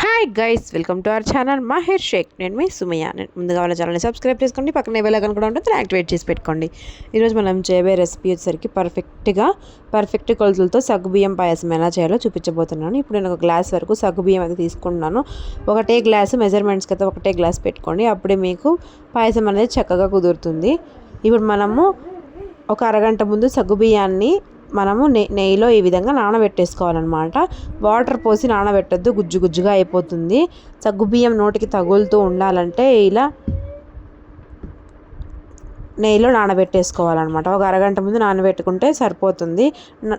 Hi guys welcome to our channel Maher Shaikh నేను మీ సుమయా నేను ముందుగా వాళ్ళ ఛానల్ని సబ్స్క్రైబ్ చేసుకోండి. పక్కనే వెళ్ళగా కూడా ఉంటుంది యాక్టివేట్ చేసి పెట్టుకోండి. ఈరోజు మనం చేయబోయే రెసిపీ వచ్చేసరికి పర్ఫెక్ట్గా పర్ఫెక్ట్ కొలతలతో సగ్గుబియ్యం పాయసం ఎలా చేయాలో చూపించబోతున్నాను. ఇప్పుడు నేను ఒక గ్లాస్ వరకు సగ్గుబియ్యం అయితే తీసుకుంటున్నాను. ఒకటే గ్లాస్ మెజర్మెంట్స్కి అయితే ఒకటే గ్లాస్ పెట్టుకోండి. అప్పుడే మీకు పాయసం అనేది చక్కగా కుదురుతుంది. ఇప్పుడు మనము ఒక అరగంట ముందు సగ్గుబియ్యాన్ని మనము నె నెయ్యిలో ఈ విధంగా నానబెట్టేసుకోవాలన్నమాట. వాటర్ పోసి నానబెట్టద్దు గుజ్జు గుజ్జుగా అయిపోతుంది. సగ్గుబియ్యం నోటికి తగులుతూ ఉండాలంటే ఇలా నెయ్యిలో నానబెట్టేసుకోవాలన్నమాట. ఒక అరగంట ముందు నానబెట్టుకుంటే సరిపోతుంది.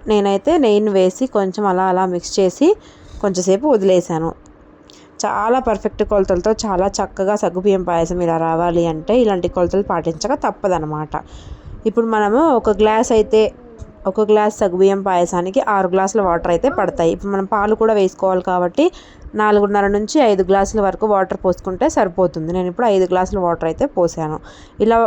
నేనైతే నెయ్యిని వేసి కొంచెం అలా అలా మిక్స్ చేసి కొంచెంసేపు వదిలేసాను. చాలా పర్ఫెక్ట్ కొలతలతో చాలా చక్కగా సగ్గుబియ్యం పాయసం ఇలా రావాలి అంటే ఇలాంటి కొలతలు పాటించక తప్పదనమాట ఇప్పుడు మనము ఒక గ్లాస్ అయితే ఒక గ్లాస్ సగ్గుబియ్యం పాయసానికి ఆరు గ్లాసుల వాటర్ అయితే పడతాయి. ఇప్పుడు మనం పాలు కూడా వేసుకోవాలి కాబట్టి నాలుగున్నర నుంచి ఐదు గ్లాసుల వరకు వాటర్ పోసుకుంటే సరిపోతుంది. నేను ఇప్పుడు ఐదు గ్లాసుల వాటర్ అయితే పోసాను. ఇలా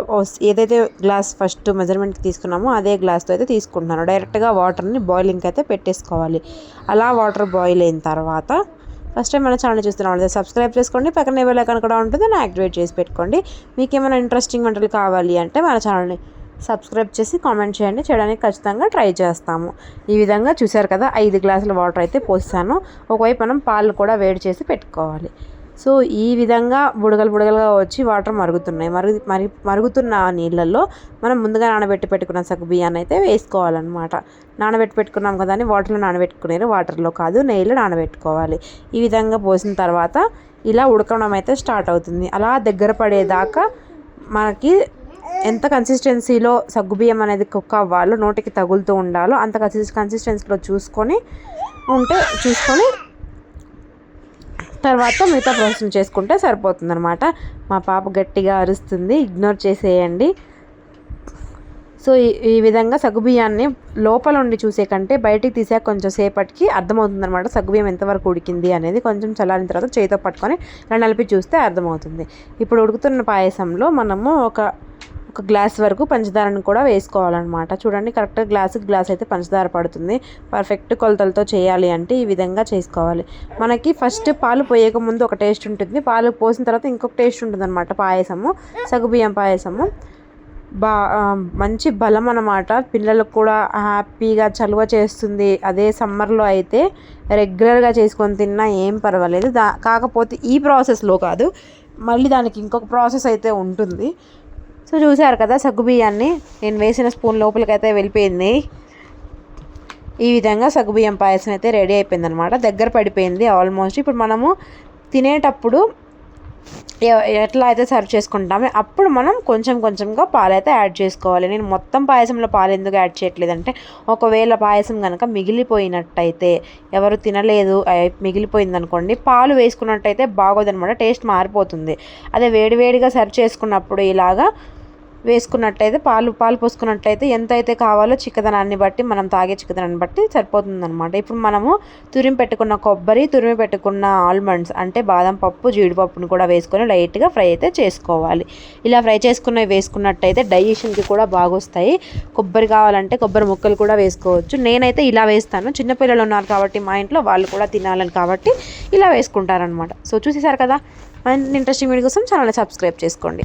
ఏదైతే గ్లాస్ ఫస్ట్ మెజర్మెంట్కి తీసుకున్నామో అదే గ్లాస్తో అయితే తీసుకుంటున్నాను. డైరెక్ట్గా వాటర్ని బాయిలింగ్కి అయితే పెట్టేసుకోవాలి. అలా వాటర్ బాయిల్ అయిన తర్వాత ఫస్ట్ టైం మన ఛానల్ చూస్తున్నాం సబ్స్క్రైబ్ చేసుకోండి. పక్కన బెల్ ఐకాన్ కూడా ఉంటుంది. దాన్ని యాక్టివేట్ చేసి పెట్టుకోండి. మీకు ఏమైనా ఇంట్రెస్టింగ్ వంటలు కావాలి అంటే మన ఛానల్ని సబ్స్క్రైబ్ చేసి కామెంట్ చేయండి. చేయడానికి ఖచ్చితంగా ట్రై చేస్తాము. ఈ విధంగా చూసారు కదా ఐదు గ్లాసుల వాటర్ అయితే పోసాను. ఒకవైపు మనం పాలు కూడా వేడి చేసి పెట్టుకోవాలి. సో ఈ విధంగా బుడగలు బుడగలుగా వచ్చి వాటర్ మరుగుతున్నాయి. మరుగు మరి మరుగుతున్న నీళ్ళల్లో మనం ముందుగా నానబెట్టి పెట్టుకున్న సగ్గు బియ్యాన్ని అయితే వేసుకోవాలన్నమాట. నానబెట్టి పెట్టుకున్నాం కదా అని వాటర్లో నానబెట్టుకునేది వాటర్లో కాదు నెయ్యిలో నానబెట్టుకోవాలి. ఈ విధంగా పోసిన తర్వాత ఇలా ఉడకడం అయితే స్టార్ట్ అవుతుంది. అలా దగ్గర పడేదాకా మనకి ఎంత కన్సిస్టెన్సీలో సగ్గుబియ్యం అనేది కుక్ అవ్వాలో నోటికి తగులుతూ ఉండాలో అంత కన్సిస్ కన్సిస్టెన్సీలో చూసుకొని ఉంటే చూసుకొని తర్వాత మిగతా ప్రాసెస్ చేసుకుంటే సరిపోతుంది అనమాట మా పాప గట్టిగా అరుస్తుంది ఇగ్నోర్ చేసేయండి. సో ఈ విధంగా సగ్గుబియ్యాన్ని లోపల ఉండి చూసే కంటే బయటికి తీసాక కొంచెం సేపటికి అర్థమవుతుంది అనమాట సగ్గుబియ్యం ఎంతవరకు ఉడికింది అనేది. కొంచెం చల్లారిన తర్వాత చేతితో పట్టుకొని ఇలా నలిపి చూస్తే అర్థమవుతుంది. ఇప్పుడు ఉడుకుతున్న పాయసంలో మనము ఒక ఒక గ్లాస్ వరకు పంచదారను కూడా వేసుకోవాలన్నమాట. చూడండి కరెక్ట్గా గ్లాసుకి గ్లాస్ అయితే పంచదార పడుతుంది. పర్ఫెక్ట్ కొలతలతో చేయాలి అంటే ఈ విధంగా చేసుకోవాలి. మనకి ఫస్ట్ పాలు పోయక ముందు ఒక టేస్ట్ ఉంటుంది. పాలు పోసిన తర్వాత ఇంకొక టేస్ట్ ఉంటుంది అనమాట పాయసము సగుబియ్యం పాయసము. బా మంచి బలం అన్నమాట. పిల్లలకు కూడా హ్యాపీగా చలువ చేస్తుంది. అదే సమ్మర్లో అయితే రెగ్యులర్గా చేసుకొని తిన్నా ఏం పర్వాలేదు. దా కాకపోతే ఈ ప్రాసెస్లో కాదు. మళ్ళీ దానికి ఇంకొక ప్రాసెస్ అయితే ఉంటుంది. సో చూసారు కదా సగ్గుబియ్యాన్ని నేను వేసిన స్పూన్ లోపలికైతే వెళ్ళిపోయింది. ఈ విధంగా సగ్గుబియ్యం పాయసం అయితే రెడీ అయిపోయింది అనమాట దగ్గర పడిపోయింది ఆల్మోస్ట్. ఇప్పుడు మనము తినేటప్పుడు ఎట్లా అయితే సర్వ్ చేసుకుంటామో అప్పుడు మనం కొంచెం కొంచెంగా పాలు అయితే యాడ్ చేసుకోవాలి. నేను మొత్తం పాయసంలో పాలు ఎందుకు యాడ్ చేయట్లేదంటే ఒకవేళ పాయసం కనుక మిగిలిపోయినట్టయితే ఎవరు తినలేదు మిగిలిపోయింది అనుకోండి పాలు వేసుకున్నట్టయితే బాగోదనమాట టేస్ట్ మారిపోతుంది. అదే వేడివేడిగా సర్వ్ చేసుకున్నప్పుడు ఇలాగా వేసుకున్నట్టయితే పాలు పాలు పోసుకున్నట్టయితే ఎంత అయితే కావాలో చిక్కదనాన్ని బట్టి మనం తాగే చిక్కదనాన్ని బట్టి సరిపోతుందన్నమాట. ఇప్పుడు మనము తురిమి పెట్టుకున్న కొబ్బరి తురిమి పెట్టుకున్న ఆల్మండ్స్ అంటే బాదం పప్పు జీడిపప్పును కూడా వేసుకొని లైట్గా ఫ్రై అయితే చేసుకోవాలి. ఇలా ఫ్రై చేసుకున్నవి వేసుకున్నట్టయితే డైజెషన్కి కూడా బాగొస్తాయి. కొబ్బరి కావాలంటే కొబ్బరి ముక్కలు కూడా వేసుకోవచ్చు. నేనైతే ఇలా వేస్తాను. చిన్నపిల్లలు ఉన్నారు కాబట్టి మా ఇంట్లో వాళ్ళు కూడా తినాలని కాబట్టి ఇలా వేసుకుంటారనమాట సో చూసేసారు కదా? ఇంట్రెస్టింగ్ వీడియో కోసం ఛానల్ని సబ్స్క్రైబ్ చేసుకోండి.